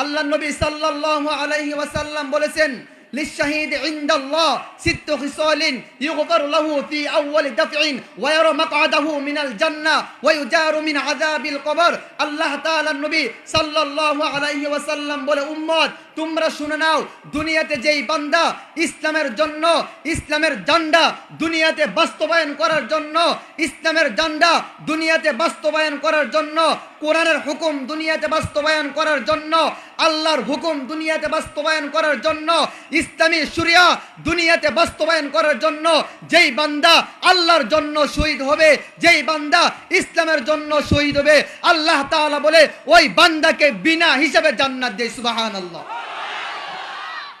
আল্লাহ নবী সাল্লাল্লাহু আলাইহি ওয়াসাল্লাম বলেছেন للشهيد عند الله ست خصال يغفر له في أول دفع ويرى مقعده من الجنة ويجار من عذاب القبر الله تعالى النبي صلى الله عليه وسلم বলে উম্মত তোমরা শুনে নাও, দুনিয়াতে যেই বান্দা ইসলামের জন্য, ইসলামের জান্ডা দুনিয়াতে বাস্তবায়ন করার জন্য, ইসলামের জান্ডা দুনিয়াতে বাস্তবায়ন করার জন্য, কোরআনের হুকুম দুনিয়াতে বাস্তবায়ন করার জন্য, আল্লাহর হুকুম দুনিয়াতে বাস্তবায়ন করার জন্য, ইসলামী শুরিয়া দুনিয়াতে বাস্তবায়ন করার জন্য, যেই বান্দা আল্লাহর জন্য শহীদ হবে, যেই বান্দা ইসলামের জন্য শহীদ হবে, আল্লাহ তাআলা বলে, ওই বান্দাকে বিনা হিসাবে জান্নাত দেয়, সুবহানাল্লাহ।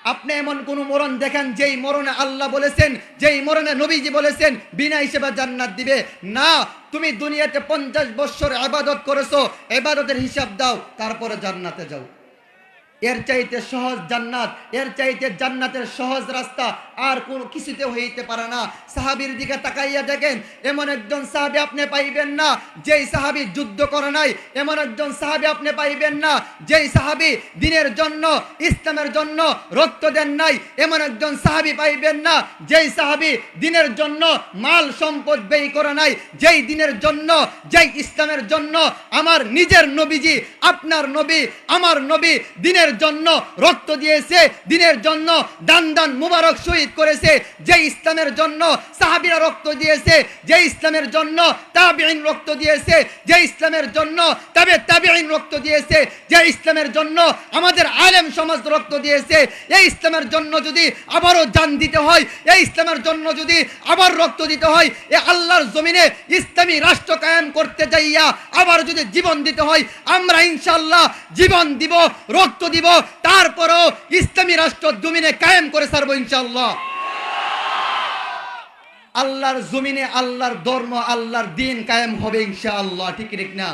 আপনি এমন কোন মরণ দেখেন, যেই মরণে আল্লাহ বলেছেন, যেই মরণে নবীজি বলেছেন, বিনা হিসেবে জান্নাত দিবে। না, তুমি দুনিয়াতে পঞ্চাশ বছর আবাদত করেছ, এবাদতের হিসাব দাও, তারপরে জান্নাতে যাও। এর চাইতে সহজ জান্নাত, এর চাইতে জান্নাতের সহজ রাস্তা আর কোনো কিছুতে হইতে পারে না। সাহাবির দিকে তাকাইয়া দেখেন, এমন একজন সাহাবি আপনি পাইবেন না, যেই সাহাবি যুদ্ধ করে নাই। এমন একজন সাহাবি আপনি পাইবেন না, যেই সাহাবি দিনের জন্য, ইসলামের জন্য রক্ত দেন নাই। এমন একজন সাহাবি পাইবেন না, যেই সাহাবি দিনের জন্য মাল সম্পদ ব্যয় করে নাই। যেই দিনের জন্য, যেই ইসলামের জন্য আমার নিজের নবীজি, আপনার নবী, আমার নবী দিনের জন্য রক্ত দিয়েছে, দিনের জন্য দান দান মুবারক শহীদ করেছে যে ইসলামের জন্য সাহাবিরা রক্ত দিয়েছে যে ইসলামের জন্য তাবিঈন রক্ত দিয়েছে যে ইসলামের জন্য তবে তাবিঈন রক্ত দিয়েছে যে ইসলামের জন্য আমাদের আলেম সমাজ রক্ত দিয়েছে, এই ইসলামের জন্য যদি আবারও জান দিতে হয়, এই ইসলামের জন্য যদি আবার রক্ত দিতে হয়, এ আল্লাহর জমিনে ইসলামী রাষ্ট্র কায়েম করতে যাইয়া আবার যদি জীবন দিতে হয়, আমরা ইনশাল্লাহ জীবন দিব, রক্ত দিব তারপরও ইসলামী রাষ্ট্র জমিনে কায়েম করে ছাড়বো ইনশাল্লাহ আল্লাহর জমিনে আল্লাহর ধর্ম, আল্লাহর দিন কায়েম হবে ইনশাআল্লাহ, ঠিক ঠিক না?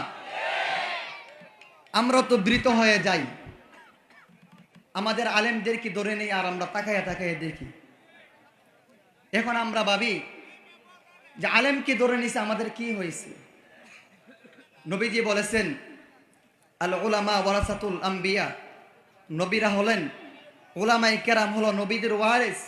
আমরা তো বৃত হয়ে যাই। আমাদের আলেমদেরকে ধরে নেই আর আমরা তাকাইয়া তাকাইয়া দেখি? এখন আমরা ভাবি যে আলেমকে ধরে নিছে, আমাদের কি হয়েছে? নবীজি বলেছেন আল ওলামা ওয়ারাসাতুল আম্বিয়া নবীরা হলেন ওলামাই কেরাম হলো নবীদের ওয়ারেস।